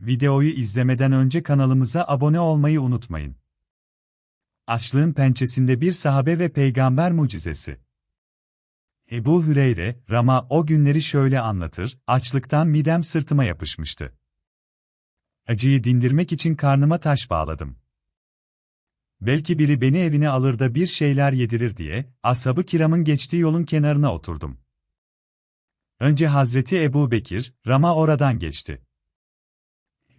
Videoyu izlemeden önce kanalımıza abone olmayı unutmayın. Açlığın pençesinde bir sahabe ve peygamber mucizesi. Ebu Hüreyre, Rama o günleri şöyle anlatır, açlıktan midem sırtıma yapışmıştı. Acıyı dindirmek için karnıma taş bağladım. Belki biri beni evine alır da bir şeyler yedirir diye, ashab-ı kiramın geçtiği yolun kenarına oturdum. Önce Hazreti Ebu Bekir, Rama oradan geçti.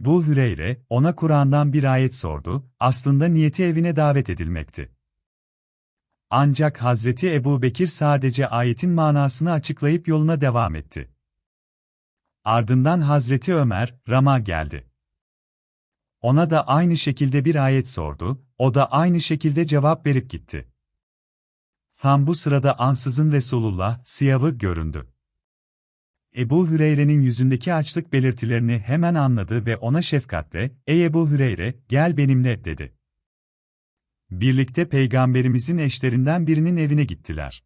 Bu Hüreyre, ona Kur'an'dan bir ayet sordu, aslında niyeti evine davet edilmekti. Ancak Hazreti Ebu Bekir sadece ayetin manasını açıklayıp yoluna devam etti. Ardından Hazreti Ömer, Rama geldi. Ona da aynı şekilde bir ayet sordu, o da aynı şekilde cevap verip gitti. Tam bu sırada ansızın Resulullah, siyavı göründü. Ebu Hüreyre'nin yüzündeki açlık belirtilerini hemen anladı ve ona şefkatle, ''Ey Ebu Hüreyre, gel benimle.'' dedi. Birlikte Peygamberimizin eşlerinden birinin evine gittiler.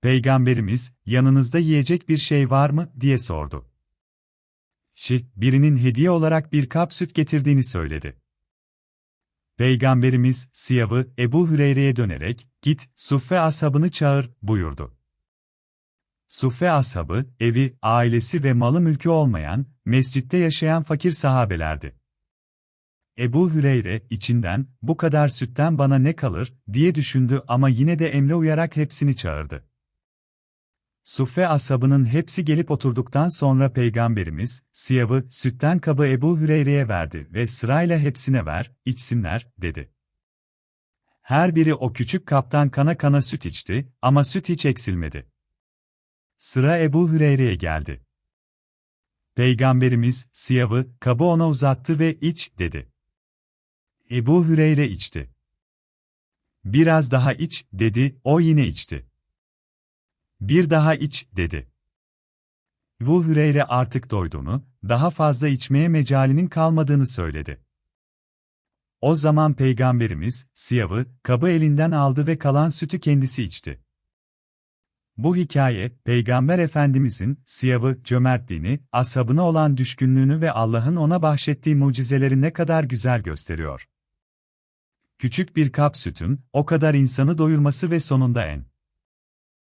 Peygamberimiz, yanınızda yiyecek bir şey var mı, diye sordu. Şi, birinin hediye olarak bir kap süt getirdiğini söyledi. Peygamberimiz, Siyav'ı, Ebu Hüreyre'ye dönerek, git, Suffe ashabını çağır, buyurdu. Suffe ashabı, evi, ailesi ve malı mülkü olmayan, mescitte yaşayan fakir sahabelerdi. Ebu Hüreyre, içinden, bu kadar sütten bana ne kalır, diye düşündü ama yine de emre uyarak hepsini çağırdı. Suffe ashabının hepsi gelip oturduktan sonra Peygamberimiz, siyavı, sütten kabı Ebu Hüreyre'ye verdi ve sırayla hepsine ver, içsinler, dedi. Her biri o küçük kaptan kana kana süt içti ama süt hiç eksilmedi. Sıra Ebu Hüreyre'ye geldi. Peygamberimiz, siyavı, kabı ona uzattı ve iç, dedi. Ebu Hüreyre içti. Biraz daha iç, dedi, o yine içti. Bir daha iç, dedi. Ebu Hüreyre artık doyduğunu, daha fazla içmeye mecalinin kalmadığını söyledi. O zaman Peygamberimiz, siyavı, kabı elinden aldı ve kalan sütü kendisi içti. Bu hikaye, Peygamber Efendimizin, siyavı, cömertliğini, ashabına olan düşkünlüğünü ve Allah'ın ona bahşettiği mucizeleri ne kadar güzel gösteriyor. Küçük bir kap sütün, o kadar insanı doyurması ve sonunda en